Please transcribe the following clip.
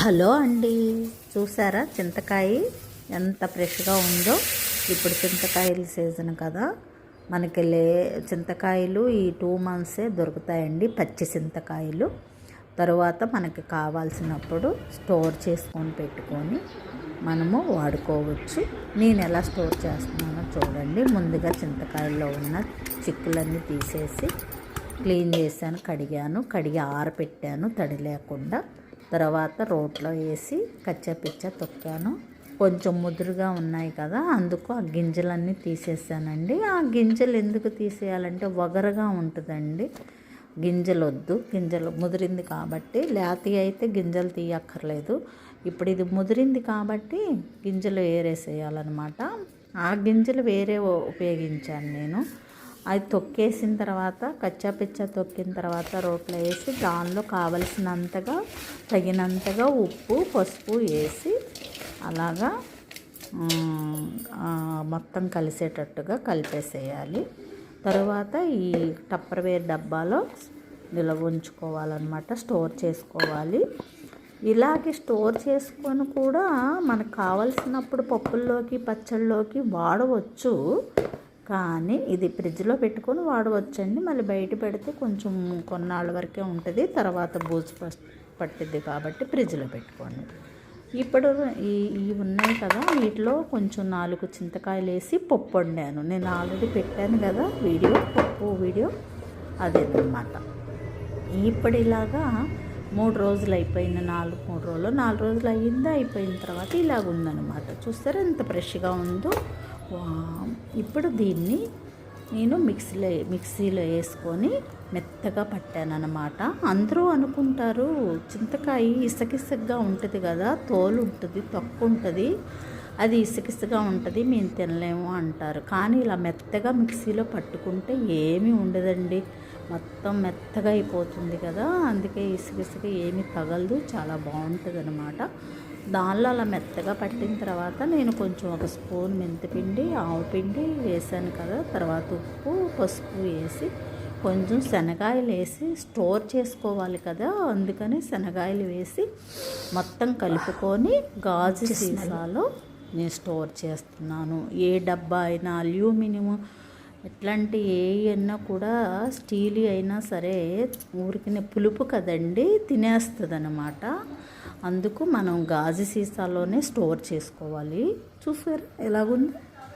Hello అండి. చూసారా చింతకాయ ఎంత ఫ్రెష్గా ఉందో? ఇప్పుడు చింతకాయల సీజన్ కదా. మనకి లే చింతకాయలు ఈ టూ మంత్సే దొరుకుతాయండి పచ్చి చింతకాయలు. తర్వాత మనకి కావాల్సినప్పుడు స్టోర్ చేసుకొని పెట్టుకొని మనము వాడుకోవచ్చు. నేను ఎలా స్టోర్ చేస్తున్నానో చూడండి. ముందుగా చింతకాయల్లో ఉన్న చిక్కులన్నీ తీసేసి క్లీన్ చేశాను కడిగాను. కడిగి ఆరపెట్టాను తడి లేకుండా. తర్వాత రోట్లో వేసి కచ్చపిచ్చ తొక్కాను. కొంచెం ముదురుగా ఉన్నాయి కదా అందుకు ఆ గింజలన్నీ తీసేసానండి. ఆ గింజలు ఎందుకు తీసేయాలంటే వగరగా ఉంటుందండి. గింజలు వద్దు గింజలు ముదిరింది కాబట్టి. లేతి అయితే గింజలు తీయక్కర్లేదు. ఇప్పుడు ఇది ముదిరింది కాబట్టి గింజలు వేరేసేయాలన్నమాట. ఆ గింజలు వేరే ఉపయోగించాను నేను. అది తొక్కేసిన తర్వాత కచ్చా పిచ్చా తొక్కిన తర్వాత రోట్లో వేసి దానిలో కావలసినంతగా తగినంతగా ఉప్పు పసుపు వేసి అలాగా మొత్తం కలిసేటట్టుగా కలిపేసేయాలి. తర్వాత ఈ టప్పర్వేర్ డబ్బాలో నిల్వ ఉంచుకోవాలన్నమాట స్టోర్ చేసుకోవాలి. ఇలాగే స్టోర్ చేసుకొని కూడా మనకు కావలసినప్పుడు పప్పుల్లోకి పచ్చళ్ళలోకి వాడవచ్చు. కానీ ఇది ఫ్రిడ్జ్లో పెట్టుకొని వాడవచ్చండి. మళ్ళీ బయట పెడితే కొంచెం కొన్నాళ్ళ వరకే ఉంటుంది. తర్వాత బూజు పట్టిద్ది కాబట్టి ఫ్రిడ్జ్లో పెట్టుకోండి. ఇప్పుడు ఈ ఇవి ఉన్నాయి కదా వీటిలో కొంచెం నాలుగు చింతకాయలు వేసి పప్పు వండాను. నేను ఆల్రెడీ పెట్టాను కదా వీడియో పప్పు వీడియో అదేనమాట. ఇప్పుడు ఇలాగా మూడు రోజులు అయిపోయిన నాలుగు మూడు రోజులు. నాలుగు రోజులు అయ్యింది అయిపోయిన తర్వాత ఇలాగ ఉందన్నమాట చూస్తారా ఎంత ఫ్రెష్గా ఉందో. ఇప్పుడు దీన్ని నేను మిక్సీలో మిక్సీలో వేసుకొని మెత్తగా పట్టానన్నమాట. అందరూ అనుకుంటారు చింతకాయ ఇసకిసగ్గా ఉంటుంది కదా తోలు ఉంటుంది తొక్కు ఉంటుంది. అది ఇసుకిసుగా ఉంటుంది మేము తినలేము అంటారు. కానీ ఇలా మెత్తగా మిక్సీలో పట్టుకుంటే ఏమీ ఉండదండి. మొత్తం మెత్తగా అయిపోతుంది కదా అందుకే ఇసుకిసుక ఏమీ తగలదు చాలా బాగుంటుంది అనమాట దానిలో అలా మెత్తగా పట్టిన తర్వాత నేను కొంచెం ఒక స్పూన్ మెంతిపిండి ఆవు పిండి వేసాను కదా. తర్వాత ఉప్పు పసుపు వేసి కొంచెం శనగాయలు వేసి స్టోర్ చేసుకోవాలి కదా. అందుకని శనగాయలు వేసి మొత్తం కలుపుకొని గాజు సీసాలో నేను స్టోర్ చేస్తున్నాను. ఏ డబ్బా అయినా అల్యూమినియం ఎట్లాంటి ఏ అయినా కూడా స్టీల్ అయినా సరే ఊరికి పులుపు కదండి తినేస్తుంది అనమాట అందుకు మనం గాజు సీసాలోనే స్టోర్ చేసుకోవాలి. చూసారు? ఎలాగుంది?